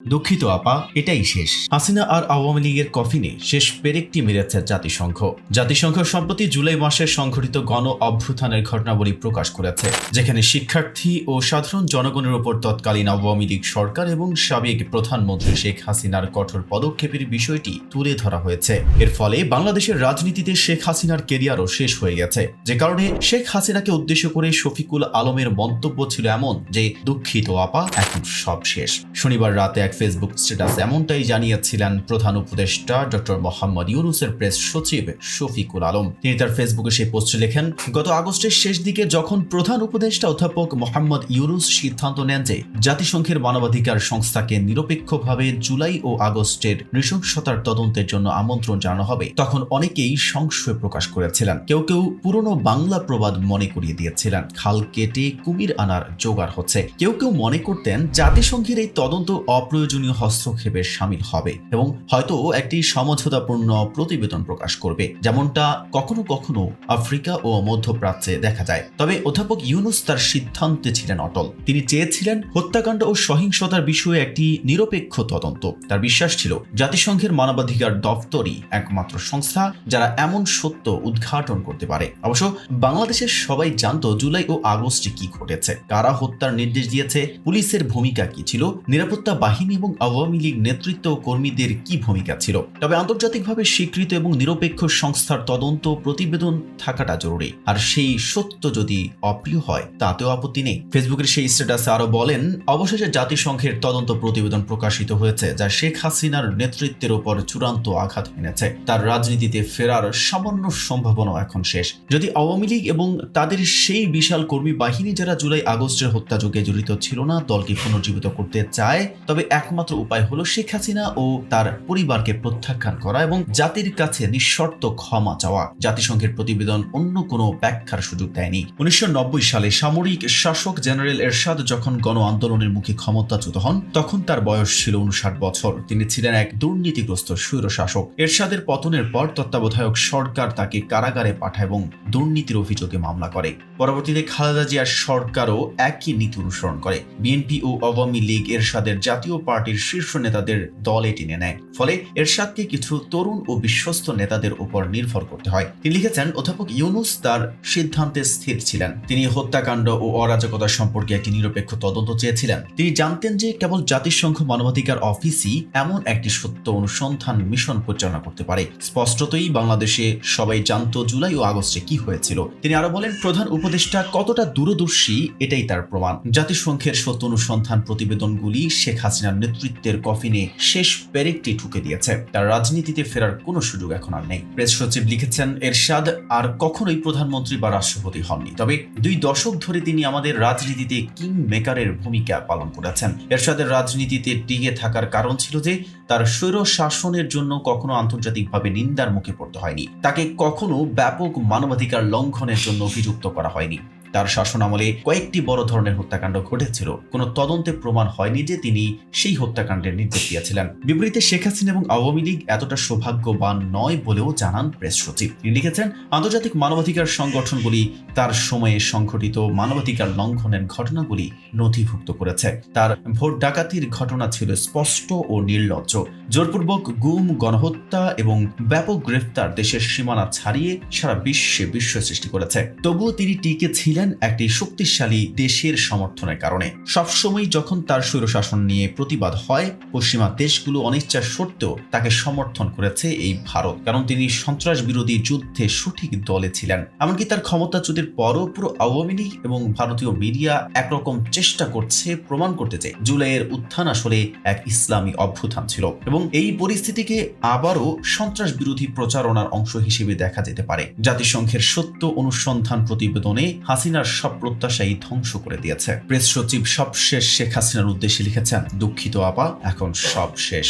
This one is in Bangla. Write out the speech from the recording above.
দুঃখিত, আপা, এটাই শেষ। হাসিনা আর আওয়ামী লীগের কফিনে শেষ পেরেকটি মেরেছে জাতিসংঘ। জাতিসংঘ সম্প্রতি জুলাই মাসে সংঘটিত গণ অভ্যুত্থানের ঘটনাবলী প্রকাশ করেছে, যেখানে শিক্ষার্থী ও সাধারণ জনগণের উপর তৎকালীন আওয়ামী লীগ সরকার এবং সাবেক প্রধানমন্ত্রী শেখ হাসিনার কঠোর পদক্ষেপের বিষয়টি তুলে ধরা হয়েছে। এর ফলে বাংলাদেশের রাজনীতিতে শেখ হাসিনার কেরিয়ারও শেষ হয়ে গেছে। যে কারণে শেখ হাসিনাকে উদ্দেশ্য করে শফিকুল আলমের মন্তব্য ছিল এমন যে, দুঃখিত, আপা, এখন সব শেষ। শনিবার রাতে এক ফেসবুক স্ট্যাটাস এমনটাই জানিয়েছিলেন প্রধান উপদেষ্টা ডক্টর মোহাম্মদ ইউনুসের প্রেস সচিব শফিকুল আলম। তিনি তার ফেসবুকে সেই পোস্টে লেখেন, গত আগস্টের শেষ দিকে যখন প্রধান উপদেষ্টা অধ্যাপক মোহাম্মদ ইউনুস সিদ্ধান্ত নেন যে জাতিসংঘের মানবাধিকার সংস্থাকে নিরপেক্ষভাবে জুলাই ও আগস্টের নৃশংসতার তদন্তের জন্য আমন্ত্রণ জানানো হবে, তখন অনেকেই সংশয় প্রকাশ করেছিলেন। কেউ কেউ পুরনো বাংলা প্রবাদ মনে করিয়ে দিয়েছিলেন, খাল কেটে কুমির আনার জোগাড় হচ্ছে। কেউ কেউ মনে করতেন জাতিসংঘের এই তদন্ত অপ্রয়োজনীয় হস্তক্ষেপের সামিল হবে এবং হয়তো একটি সমঝোতাপূর্ণ প্রতিবেদন প্রকাশ করবে, যেমনটা কখনো কখনো আফ্রিকা ও মধ্যপ্রাচ্যে দেখা যায়। তবে অধ্যাপক ইউনুস তার সিদ্ধান্তে ছিলেন অটল। তিনি চেয়েছিলেন হত্যাকাণ্ড ও সহিংসতার বিষয়ে একটি নিরপেক্ষ তদন্ত। তার বিশ্বাস ছিল, জাতিসংঘের মানবাধিকার দপ্তরই একমাত্র সংস্থা যারা এমন সত্য উদ্ঘাটন করতে পারে। অবশ্য বাংলাদেশের সবাই জানতো জুলাই ও আগস্টে কি ঘটেছে। কারা হত্যার নির্দেশ দিয়েছে, পুলিশের ভূমিকা কি ছিল, নিরাপত্তা বাহিনী এবং আওয়ামী লীগ নেতৃত্ব কর্মীদের কি ভূমিকা ছিল? তবে আন্তর্জাতিকভাবে স্বীকৃত এবং নিরপেক্ষ সংস্থার তদন্ত প্রতিবেদন থাকাটা জরুরি। আর সেই সত্য যদি অপ্রিয় হয়, তাতেও আপত্তি নেই। ফেসবুকের সেই স্ট্যাটাসে আরও বলেন, অবশেষে জাতিসংঘের তদন্ত প্রতিবেদন প্রকাশিত হয়েছে, যা শেখ হাসিনার নেতৃত্বের উপর চূড়ান্ত আঘাত এনেছে। তার রাজনীতিতে ফেরার সামান্য সম্ভাবনা এখন শেষ। যদি আওয়ামী লীগ এবং তাদের সেই বিশাল কর্মী বাহিনী যারা জুলাই আগস্টের হত্যাযজ্ঞে জড়িত ছিল না, দলকে পুনর্জীবিত করতে চায়, তবে একমাত্র উপায় হলো শেখ হাসিনা ও তার পরিবারকে প্রত্যাখ্যান করা এবং জাতির কাছে নিঃশর্ত ক্ষমা চাওয়া। জাতিসংঘের প্রতিবেদন অন্য কোনো ব্যাখ্যার সুযোগ দেয়নি। উনিশশো সালে সামরিক শাসক জেনারেল এরশাদ যখন গণ আন্দোলনের মুখে ক্ষমতাচ্যুত হন, তখন তার বয়স ছিল উনষাট বছর। তিনি ছিলেন এক দুর্নীতিগ্রস্ত স্বৈর শাসক। এরশাদের পতনের পর তত্ত্বাবধায়ক সরকার তাকে কারাগারে পাঠায় এবং দুর্নীতির অভিযোগে মামলা করে। পরবর্তীতে খালেদা জিয়ার সরকারও একই নীতি অনুসরণ করে। বিএনপি ও আওয়ামী লীগ এরশাদের জাতীয় পার্টির শীর্ষ নেতাদের দলে টেনে নেয়। ফলে এরশাদকে কিছু তরুণ ও বিশ্বস্ত নেতাদের উপর নির্ভর করতে হয়। তিনি লিখেছেন, অধ্যাপক ইউনুস তার সিদ্ধান্তে স্থির ছিলেন। তিনি হত্যাকাণ্ড ও অরাজকতা সম্পর্কে একটি নিরপেক্ষ তদন্ত চেয়েছিলেন। তিনি জানতেন যে কেবল জাতিসংঘ মানবাধিকার অফিসই এমন একটি সত্য অনুসন্ধান মিশন পরিচালনা করতে পারে। স্পষ্টতই বাংলাদেশে সবাই জানতো জুলাই ও আগস্টে কি হয়েছিল। তিনি আরও বলেন, প্রধান উপদেষ্টা কতটা দূরদর্শী এটাই তার প্রমাণ। জাতিসংঘের সত্য অনুসন্ধান প্রতিবেদনগুলি শেখ হাসিনার নেতৃত্বের কফিনে শেষ পেরেকটি ঠুকে দিয়েছে। তার রাজনীতিতে ফেরার কোনো সুযোগ এখন আর নেই। প্রেস সচিব লিখেছেন, এরশাদ আর কখনোই প্রধানমন্ত্রী বা রাষ্ট্রপতি হননি। তবে দুই দশক ধরে তিনি আমাদের রাজনীতিতে কিং মেকারের ভূমিকা পালন করেছেন। এরশাদের রাজনীতিতে টিকে থাকার কারণ ছিল যে, তার স্বৈর শাসনের জন্য কখনো আন্তর্জাতিকভাবে নিন্দার মুখে পড়তে হয়নি। তাকে কখনো ব্যাপক মানবাধিকার লঙ্ঘনের জন্য অভিযুক্ত করা হয়নি। তার শাসন আমলে কয়েকটি বড় ধরনের হত্যাকাণ্ড ঘটেছিল। কোনো তদন্তে প্রমাণ হয়নি যে তিনি সেই হত্যাকাণ্ডের নির্দেশ দিয়েছিলেন। বিপরীতে শেখ হাসিনা এবং আওয়ামী লীগ এতটা সৌভাগ্যবান নয় বলেও জানান প্রেস সচিব। তিনি লিখেছেন, আন্তর্জাতিক মানবাধিকার সংগঠনগুলি তার সময়ে সংঘটিত মানবাধিকার লঙ্ঘনের ঘটনাগুলি নথিভুক্ত করেছে। তার ভোট ডাকাতির ঘটনা ছিল স্পষ্ট ও নির্লজ্জ। জোরপূর্বক গুম, গণহত্যা এবং ব্যাপক গ্রেফতার দেশের সীমানা ছাড়িয়ে সারা বিশ্বে বিশ্ব সৃষ্টি করেছে। তবুও তিনি টিকে ছিলেন একটি শক্তিশালী দেশের সমর্থনের কারণে। সবসময় যখন তার স্বৈরশাসন নিয়ে প্রতিবাদ হয়, পশ্চিমা দেশগুলো অনিচ্ছা সত্ত্বেও তাকে সমর্থন করেছে এই ভারত, কারণ তিনি সন্ত্রাস বিরোধী যুদ্ধে সঠিক দলে ছিলেন। এমনকি তার ক্ষমতাচ্যুতির পরও পুরো আওয়ামী লীগ এবং ভারতীয় মিডিয়া একরকম চেষ্টা করছে, প্রমাণ করতে যে জুলাইয়ের উত্থান আসলে এক ইসলামী অভ্যুত্থান ছিল। এবং এই পরিস্থিতিকে আবারও সন্ত্রাস বিরোধী প্রচারণার অংশ হিসেবে দেখা যেতে পারে। জাতিসংঘের সত্য অনুসন্ধান প্রতিবেদনে হাসিনার সব প্রত্যাশাই ধ্বংস করে দিয়েছে। প্রেস সচিব সব শেষ শেখ হাসিনার উদ্দেশ্যে লিখেছেন, দুঃখিত আপা, এখন সব শেষ।